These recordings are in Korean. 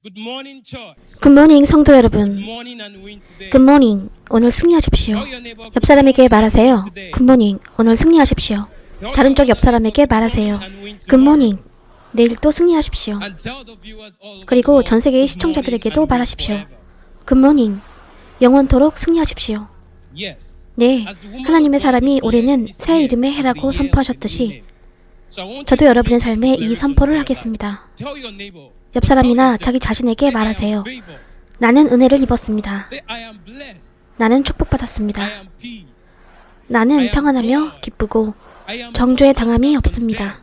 Good morning, church. 굿모닝 성도 여러분. 굿모닝. 오늘 승리하십시오. 옆 사람에게 말하세요. 굿모닝. 오늘 승리하십시오. 다른 쪽 옆 사람에게 말하세요. 굿모닝. 내일 또 승리하십시오. 그리고 전 세계의 시청자들에게도 말하십시오. 굿모닝. 영원토록 승리하십시오. 네. 하나님의 사람이 올해는 새 이름의 해라고 선포하셨듯이 저도 여러분의 삶에 이 선포를 하겠습니다. 옆 사람이나 자기 자신에게 말하세요. 나는 은혜를 입었습니다. 나는 축복받았습니다. 나는 평안하며 기쁘고 above 당함이 없습니다.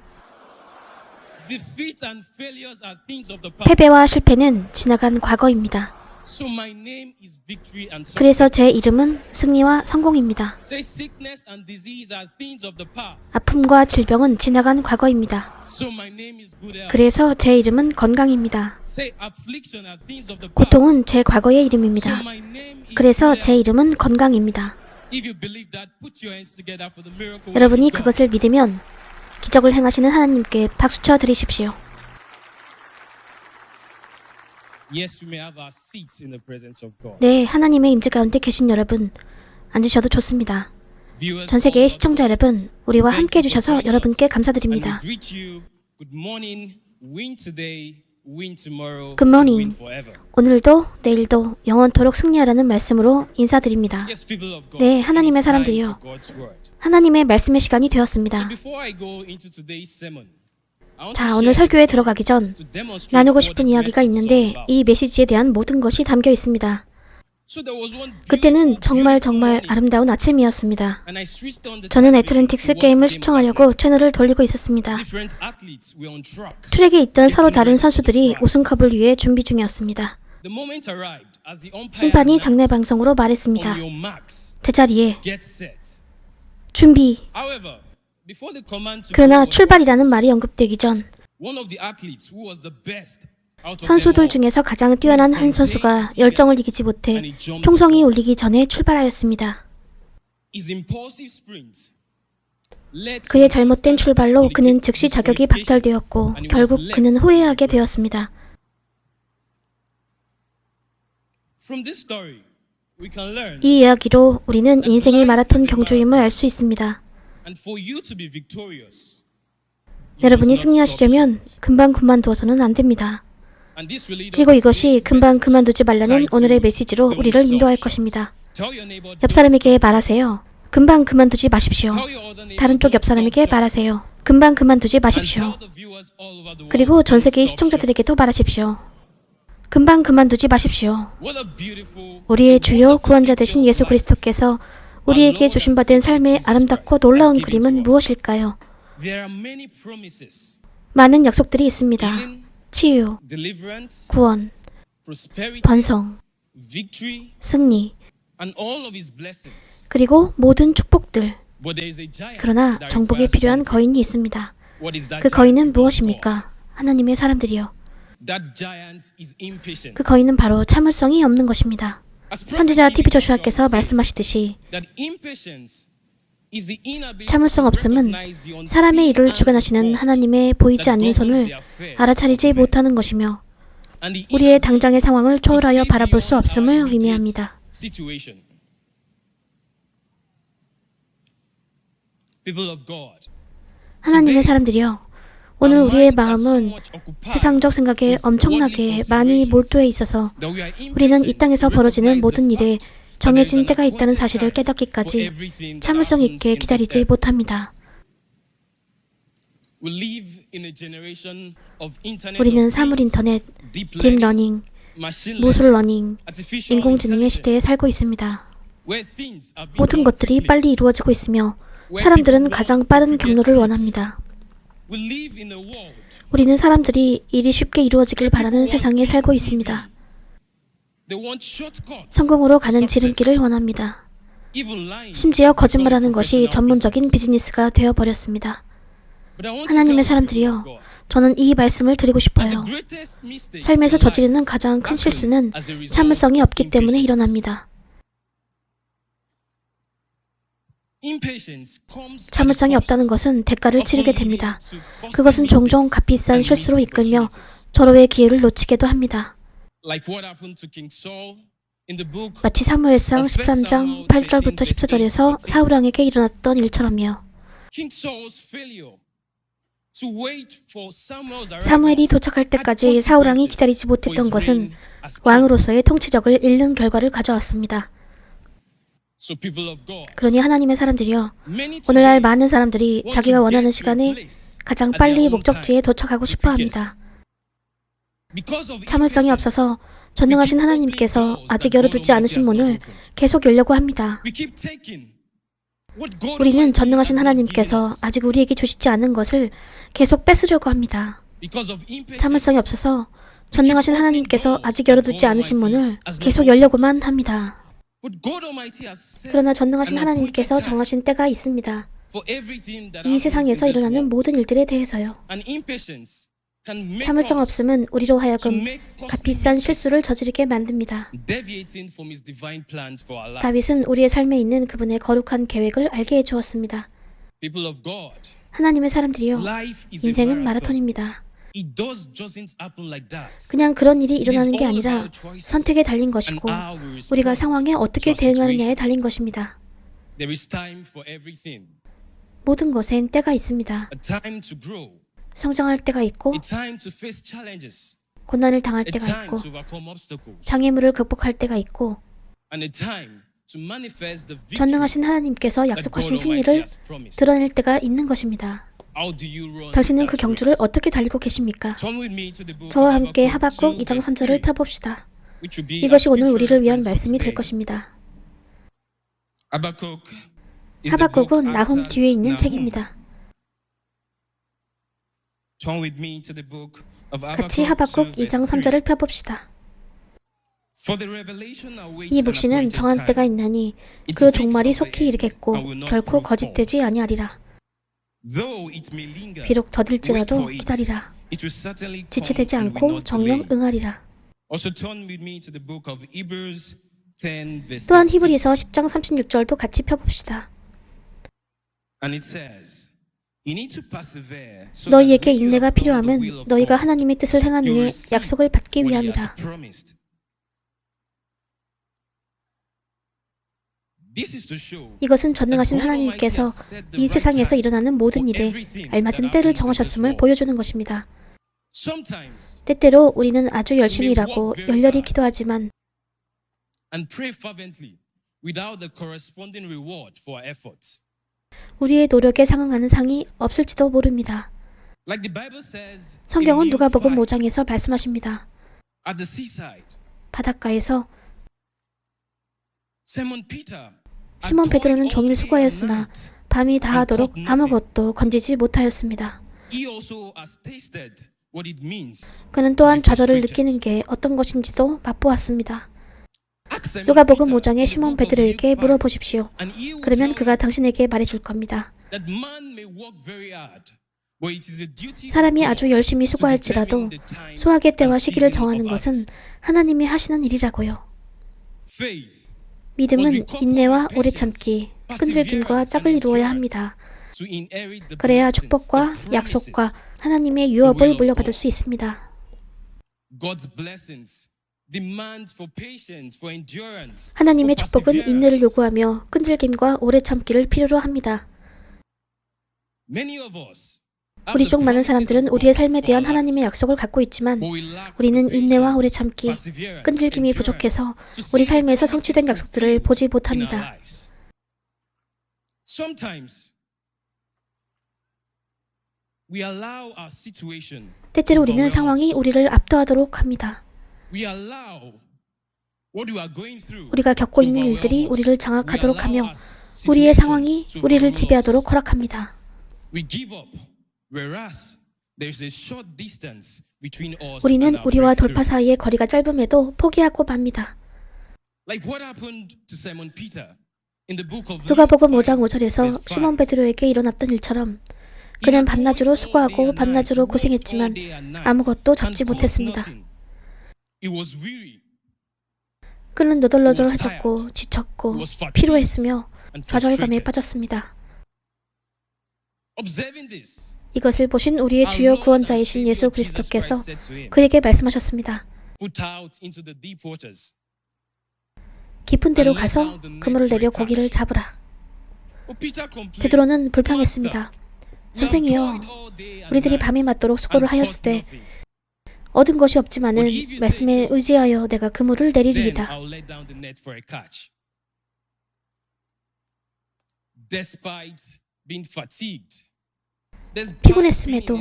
패배와 실패는 지나간 과거입니다. 그래서 제 이름은 승리와 성공입니다. 아픔과 질병은 지나간 과거입니다. 그래서 제 이름은 건강입니다. 고통은 제 과거의 이름입니다. 그래서 제. 이름은 건강입니다. 여러분이. 그것을 믿으면 기적을 행하시는 하나님께 박수쳐 드리십시오. 네, 하나님의 임재 가운데 계신 여러분 앉으셔도 좋습니다. 전 세계의 시청자 여러분, 우리와 함께 해주셔서 여러분께 감사드립니다. Forever. 오늘도 내일도 영원토록 승리하라는 말씀으로 인사드립니다. 네, 하나님의 사람들이요. 하나님의 말씀의 시간이 되었습니다. 자, 오늘 설교에 들어가기 전 나누고 싶은 이야기가 있는데. 이 메시지에 대한 모든 것이 담겨 있습니다. 그때는 정말 정말 아름다운 아침이었습니다. 저는 애틀랜틱스 게임을 시청하려고. 채널을 돌리고 있었습니다. 트랙에 있던 서로 다른 선수들이 우승컵을 위해 준비 중이었습니다. 심판이 장례 방송으로 말했습니다. 제자리에. 준비. 그러나 출발이라는 말이 언급되기 전 선수들 중에서 가장 뛰어난 한 선수가 열정을 이기지 못해 총성이 울리기 전에 출발하였습니다. 그의 잘못된 출발로 그는 즉시 자격이 박탈되었고 결국 그는 후회하게 되었습니다. 이 이야기로 우리는 인생의 마라톤 경주임을 알 수 있습니다. And for you to be victorious. you 여러분이 승리하시려면 금방 그만두어서는 안 됩니다. 그리고 이것이 금방. 그만두지 말라는 오늘의 메시지로 우리를 인도할 것입니다. 옆 사람에게 말하세요. 금방 그만두지 마십시오. 다른 쪽 옆 사람에게 말하세요. 금방 그만두지 마십시오. 그리고 전 stop 시청자들에게도 말하십시오. 금방 그만두지 마십시오. 우리의 주요 구원자 되신 예수 그리스도께서 우리에게 주신받은 삶의 아름답고 놀라운 그림은 무엇일까요? 많은 약속들이 있습니다. 치유, 구원, 번성, 승리. 그리고 모든 축복들. 그러나 정복에 필요한. 거인이 있습니다. 그? 거인은 무엇입니까? 하나님의 사람들이요. 그 거인은 바로 참을성이 없는 것입니다. 선지자 TV 조슈아께서 말씀하시듯이 참을성 없음은 사람의 일을 주관하시는 하나님의 보이지 않는 손을 알아차리지. 못하는 것이며 우리의 당장의 상황을 초월하여 바라볼 수 없음을 의미합니다. 하나님의 사람들이요. 오늘 우리의 마음은 세상적 생각에 엄청나게 많이 몰두해 있어서 우리는 이 땅에서 벌어지는 모든 일에 정해진 때가 있다는 사실을 깨닫기까지 참을성 있게 기다리지 못합니다. 우리는 사물 인터넷, 딥러닝, 무술 러닝, 인공지능의 시대에 살고 있습니다. 모든 것들이 빨리 이루어지고 있으며 사람들은 가장 빠른 경로를 원합니다. 우리는 사람들이 일이 쉽게 이루어지길 바라는 세상에 살고 있습니다. 성공으로 가는 지름길을 원합니다. 심지어 거짓말하는 것이 전문적인 비즈니스가 되어버렸습니다. 하나님의 사람들이요. 저는 이 말씀을 드리고 싶어요. 삶에서 저지르는 가장 큰 실수는 참을성이 없기 때문에 일어납니다. 참을성이 없다는 것은 대가를 치르게 됩니다. 그것은 종종 값비싼 실수로 이끌며 절호의 기회를 놓치게도 합니다. 마치 사무엘상 13장 8절부터 14절에서 사울 왕에게 일어났던 일처럼요. 사무엘이 도착할 때까지 사울 왕이 기다리지 못했던 것은 왕으로서의 통치력을 잃는 결과를 가져왔습니다. 그러니 하나님의 many 오늘날 많은 사람들이 자기가 원하는 시간에 가장 빨리 목적지에. 도착하고 싶어 합니다. 참을성이 없어서 전능하신 하나님께서 아직 열어두지 않으신 문을 계속 열려고 합니다. 우리는 전능하신 하나님께서. 아직 우리에게 주시지 않은 것을 계속 뺏으려고 합니다. 참을성이 없어서 전능하신 하나님께서 아직 열어두지 않으신 문을 계속 열려고만 합니다. What God Almighty has set 그러나 전능하신 하나님께서 정하신 때가 있습니다. 이 세상에서 일어나는. 모든 일들에 대해서요. 참을성 없음은 우리로 하여금 값비싼 실수를 저지르게 만듭니다. 다윗은 우리의 삶에 있는 그분의 거룩한 계획을 알게 해주었습니다. 하나님의 사람들이요. 인생은. 마라톤입니다. It does doesn't happen like that. 그냥 그런 일이 일어나는 게 아니라 선택에 달린 것이고 우리가 상황에 어떻게 대응하느냐에 달린 것입니다. There is time for everything. 모든 것엔 때가 있습니다. 성장할 때가 있고 고난을 당할 때가 있고 장애물을 극복할 때가 있고 전능하신 하나님께서 약속하신 승리를. 드러낼 때가 있는 것입니다. 당신은 그 경주를? 어떻게 달리고 계십니까? 저와 함께 하박국 2장 2, 3절을 verse 3, 펴봅시다. 이것이 오늘 우리를 위한 말씀이 될. 것입니다. 하박국은 after 뒤에 있는. 책입니다. 같이 하박국 2, 2장 verse 3. 3절을 펴봅시다. 이 묵시는 정한. 때가 있나니 그 종말이 속히 이르겠고 결코 거짓되지. 아니하리라. 비록 더딜지라도. 기다리라. 지체되지 않고 정령. 응하리라. Also turn with me to the book of Hebrews 10 verse 또한 36. 히브리서 10장 36절도 같이 펴봅시다. 너희에게 인내가 of 너희가 하나님의 뜻을 행한 후에 약속을 받기 위함이다. 이것은 전능하신 하나님께서 이 세상에서 일어나는 모든 일에 알맞은 때를 정하셨음을 보여주는 것입니다. Sometimes 때때로 우리는 아주 열심히 일하고 열렬히 기도하지만. 우리의 노력에 상응하는 상이 없을지도 모릅니다. Like the Bible says 성경은 누가복음 Luke 5, 5장에서 말씀하십니다. at the seaside, 바닷가에서 시몬 베드로는 종일 수고하였으나. 밤이 다하도록 아무것도 건지지 못하였습니다. 그는 또한 좌절을 느끼는 게 어떤 것인지도 맛보았습니다. 누가복음 Peter 5장의 in the 시몬 베드로에게 Luke 5, 물어보십시오. 그러면 그가 당신에게 말해줄 겁니다. 사람이 아주 열심히 수고할지라도 수학의 때와 시기를 정하는 것은. 하나님이 하시는 일이라고요. 믿음은 인내와 오래 참기, 끈질김과 짝을 이루어야 합니다. 그래야 축복과 약속과. 하나님의 유업을 물려받을 수 있습니다. 하나님의 축복은. 인내를 요구하며 끈질김과 오래 참기를 필요로 합니다. 우리 중 많은 사람들은 우리의 삶에 대한 하나님의 약속을 갖고 있지만 우리는 인내와 오래 참기, 끈질김이 부족해서 우리 삶에서 성취된 약속들을 보지 못합니다. 때때로 우리는 상황이 우리를 압도하도록 합니다. 우리가 겪고 있는 일들이. 우리를 장악하도록 하며 우리의 상황이 우리를 지배하도록. 허락합니다. We give up, whereas there's a short distance between us 우리는 우리와. 돌파 사이의 거리가 짧음에도 포기하고 맙니다. Like what happened to Simon Peter in the book of 누가복음 Luke 5장 5, 5절에서 verse 시몬 5. 베드로에게 일어났던 일처럼 그는 밤낮으로 수고하고 밤낮으로 고생했지만 아무것도 잡지 못했습니다. 그는 너덜너덜해졌고 지쳤고 피로했으며 좌절감에. 빠졌습니다. 이것을 보신 우리의 주요 구원자이신 예수 그리스도께서 그에게 말씀하셨습니다. 깊은 데로 가서 그물을 내려 고기를 잡으라. 베드로는 불평했습니다. 선생이여, 우리들이 밤이 맞도록 수고를 nothing. 얻은 것이 없지만은 말씀에 의지하여 내가 그물을 내리리이다. Despite being fatigued, 피곤했음에도,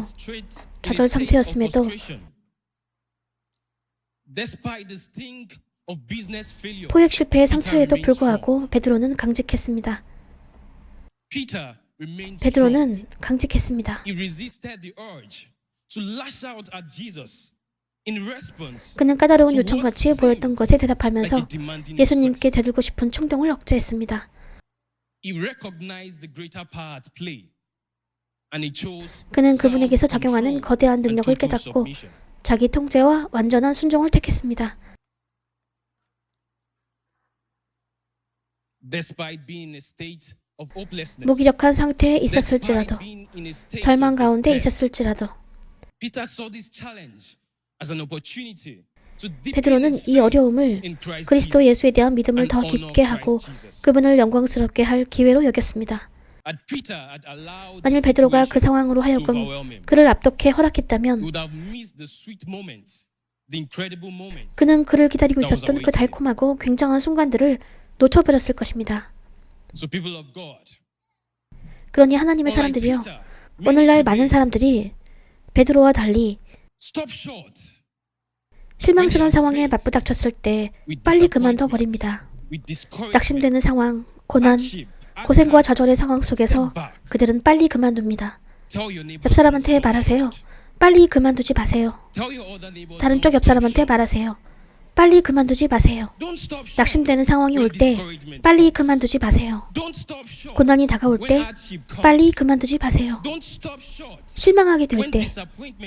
좌절 상태였음에도, 포획 실패의 상처에도 불구하고 베드로는 강직했습니다. 베드로는 강직했습니다. 그는 까다로운 요청같이 보였던 것에 대답하면서 예수님께. 대들고 싶은 충동을 억제했습니다. 그는 그분에게서 self-control 거대한 능력을 깨닫고. 자기 통제와 완전한 순종을 택했습니다. 무기력한 상태에 있었을지라도 절망 가운데 있었을지라도 베드로는 이 어려움을 그리스도 예수에 대한 믿음을 더 깊게 하고. 그분을 영광스럽게 할 기회로 여겼습니다. 만일 베드로가 그 상황으로 하여금 그를 압독해 허락했다면. 그는 그를 기다리고 있었던 그 달콤하고 굉장한 순간들을 놓쳐버렸을 것입니다. 그러니 하나님의 사람들이요. 오늘날 많은 사람들이 베드로와 달리 실망스러운 상황에 맞부닥쳤을 때 빨리 그만둬 버립니다. 낙심되는 상황, 고난, 고생과 좌절의 상황 속에서. 그들은 빨리 그만둡니다. 옆 사람한테 "Stop 말하세요. short." 빨리 그만두지 마세요. 다른 "Don't 쪽옆 사람한테 short." 말하세요. 빨리 그만두지 마세요. 낙심되는 상황이 올 때 빨리. 그만두지 마세요. 고난이 다가올 때. 빨리 그만두지 마세요. 실망하게 될 때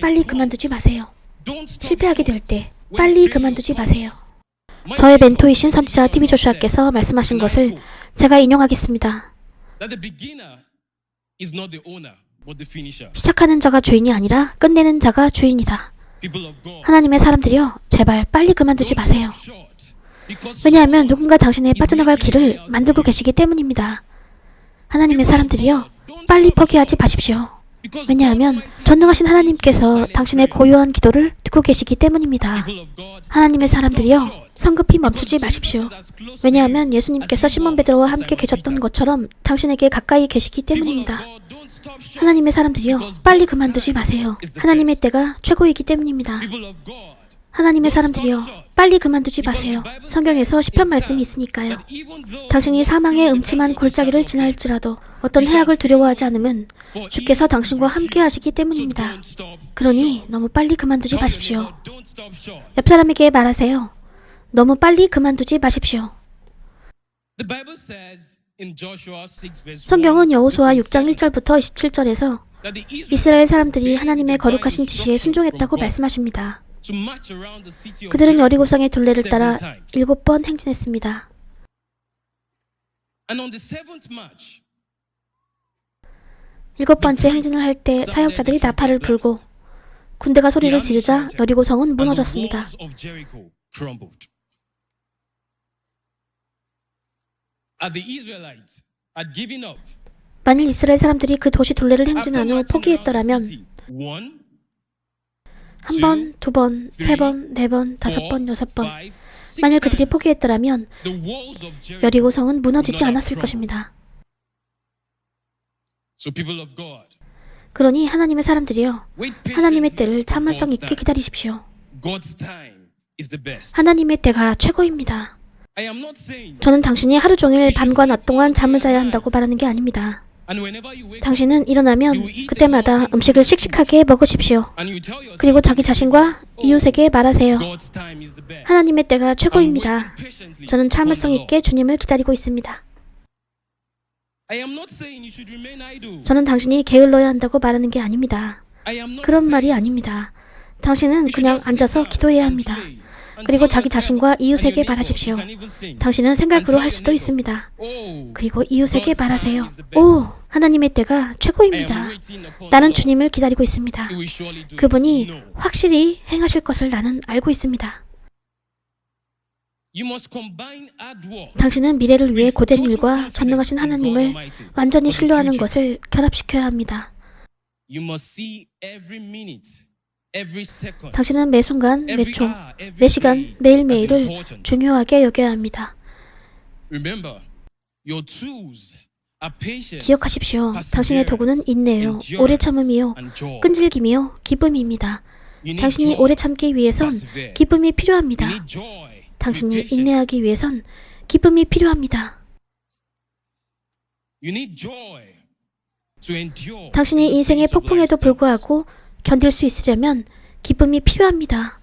빨리. 그만두지 마세요. 실패하게 될 때 빨리 그만두지. 마세요. 저의 멘토이신 선지자 TV 조슈아께서 말씀하신 것을 제가 인용하겠습니다. 시작하는 자가 주인이 아니라 끝내는 자가 주인이다. 하나님의 사람들이여, 제발 빨리 그만두지 마세요. 왜냐하면 누군가 당신의 빠져나갈 길을 만들고 계시기 때문입니다. 하나님의 사람들이여, 빨리 포기하지 마십시오. 왜냐하면 전능하신 하나님께서 당신의. 고요한 기도를 듣고 계시기 때문입니다. 하나님의 사람들이여. 성급히 멈추지 마십시오. 왜냐하면 예수님께서 시몬 베드로와 함께 계셨던. 것처럼 당신에게 가까이 계시기 때문입니다. 하나님의 사람들이여, 빨리 그만두지 마세요. 하나님의. 때가 최고이기 때문입니다. 하나님의 사람들이여, 빨리 그만두지 마세요. 성경에서 시편 말씀이 있으니까요. 당신이 사망의 음침한 골짜기를 지날지라도 어떤 해악을 두려워하지 않으면 주께서 당신과 함께 하시기 때문입니다. 그러니. 너무 빨리 그만두지 마십시오. 옆 사람에게 말하세요. 너무 빨리 그만두지 마십시오. The Bible says in Joshua 6 verse 성경은 1 여호수아 to 6장 7 1절부터 27절에서 that the Israelites 이스라엘 사람들이 하나님의 거룩하신 지시에 순종했다고 말씀하십니다. 그들은 여리고성의 둘레를 따라. 일곱 번 행진했습니다. 일곱 번째 행진을 할 때 사역자들이 나팔을 불고 군대가 소리를 지르자 여리고성은 무너졌습니다. 만일 이스라엘 사람들이 그 도시 둘레를 행진한 후 포기했더라면 한 번, 두 번, 세 번, 네 번, 다섯 번, 여섯 번. 만일 그들이 포기했더라면 여리고성은 무너지지 않았을 것입니다. 그러니 하나님의 사람들이여 하나님의 때를 참을성 있게. 기다리십시오. 하나님의 때가 최고입니다. 저는 당신이 하루 종일 밤과 낮 동안 잠을 자야 한다고 말하는 게 아닙니다. 당신은 일어나면 그때마다 음식을 씩씩하게 먹으십시오. 그리고 자기 자신과 이웃에게 말하세요. 하나님의 때가 최고입니다. 저는 참을성. 있게 주님을 기다리고 있습니다. 저는 당신이 게을러야 한다고 말하는 게 아닙니다. 그런 말이 아닙니다. 당신은 그냥 앉아서 기도해야 합니다. 그리고 자기 자신과 이웃에게 말하십시오. 당신은 생각으로 할 수도 있습니다. Oh, 그리고 이웃에게 말하세요. 오, 하나님의 때가 최고입니다. 나는. 주님을 기다리고 있습니다. 그분이. 확실히 행하실 것을 나는 알고 있습니다. 당신은 미래를 위해 고된 일과 전능하신 하나님을 완전히 신뢰하는 것을 결합시켜야 합니다. 당신은 매 순간, 매 초, 매 시간, 매일매일을. 중요하게 여겨야 합니다. 기억하십시오. 당신의 도구는 인내요, 오래 참음이요. 끈질김이요, 기쁨입니다. 당신이 오래 참기 위해선. 기쁨이 필요합니다. 당신이. 인내하기 위해선 기쁨이 필요합니다. 당신이 인생의 폭풍에도 불구하고 견딜 수 있으려면 기쁨이 필요합니다.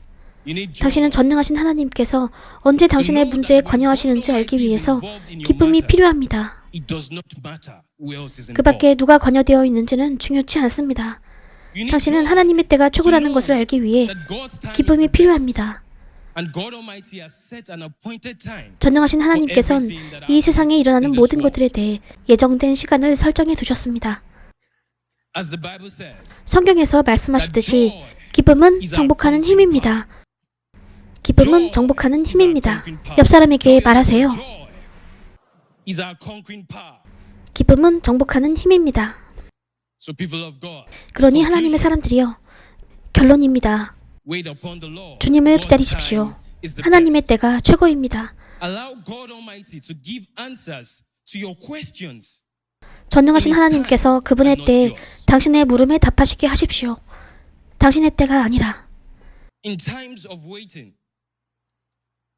당신은 전능하신 하나님께서 언제 당신의 문제에 관여하시는지 알기 위해서 기쁨이 필요합니다. 그. 밖에 누가 관여되어 있는지는 중요치 않습니다. 당신은 하나님의 때가 know 것을 알기 위해 기쁨이. 필요합니다. 전능하신 하나님께서는 이 세상에 일어나는 모든 것들에 대해 예정된 시간을 설정해 두셨습니다. 성경에서 말씀하시듯이 기쁨은 정복하는 힘입니다. 기쁨은 정복하는 힘입니다. 옆 사람에게 말하세요. Joy is our conquering power. 기쁨은 정복하는 힘입니다. 그러니 하나님의 사람들이여 결론입니다. 주님을 기다리십시오. 하나님의. 때가 최고입니다. 전능하신 하나님께서 그분의 때에 당신의 물음에 답하시게 하십시오. 당신의 때가 아니라 In times of waiting,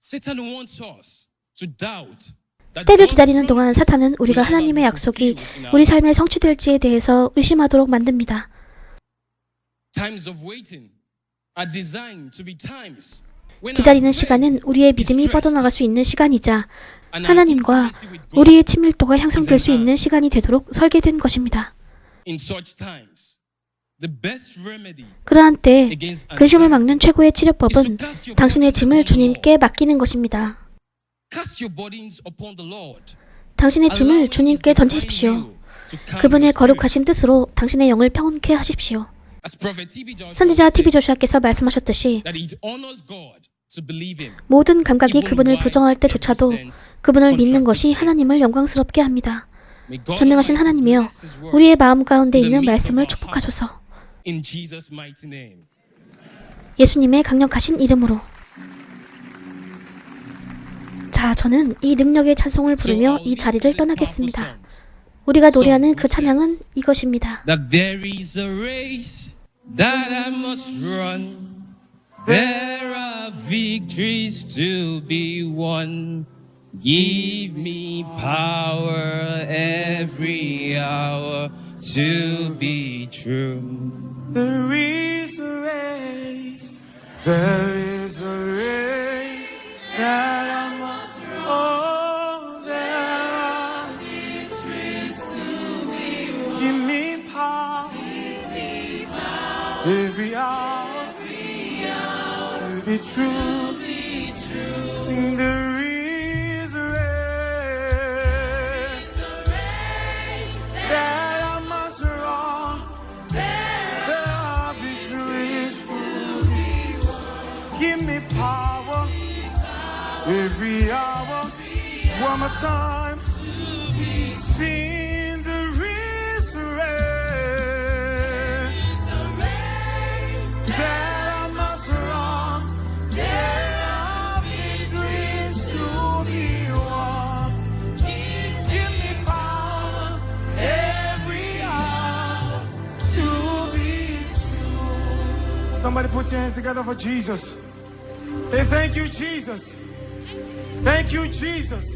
Satan wants us to doubt that 때를 기다리는 동안 사탄은 우리가 하나님의 약속이 우리 삶에. 성취될지에 대해서 의심하도록 만듭니다. 기다리는 시간은 우리의 믿음이 뻗어나갈 수 있는 시간이자 하나님과 우리의 친밀도가 향상될 수 있는 시간이 되도록 설계된 것입니다. 그러한 때 근심을 막는 최고의 치료법은 당신의 짐을. 주님께 맡기는 것입니다. 당신의 짐을 주님께 던지십시오. 그분의 거룩하신. 뜻으로 당신의 영을 평온케 하십시오. 선지자 TV 조슈아께서 말씀하셨듯이 that it honors God to believe him. 모든 감각이 그분을 부정할 때 every 조차도 sense 그분을 믿는 것이. 하나님을 영광스럽게 합니다. 전능하신 하나님이여, 우리의 마음 가운데 있는 말씀을 축복하소서. In Jesus' mighty name. 예수님의 강력하신 이름으로. 자, 저는 이 능력의 찬송을 부르며 이 자리를 떠나겠습니다. 우리가 노래하는 그 찬양은 이것입니다. That I must run. There are victories to be won. Give me power every hour to be true. There is a race, there One more time. Sing the that I must run. There are victories to be won. Give me power every hour to be true. Somebody put your hands together for Jesus. Say thank you, Jesus. Thank you, Jesus.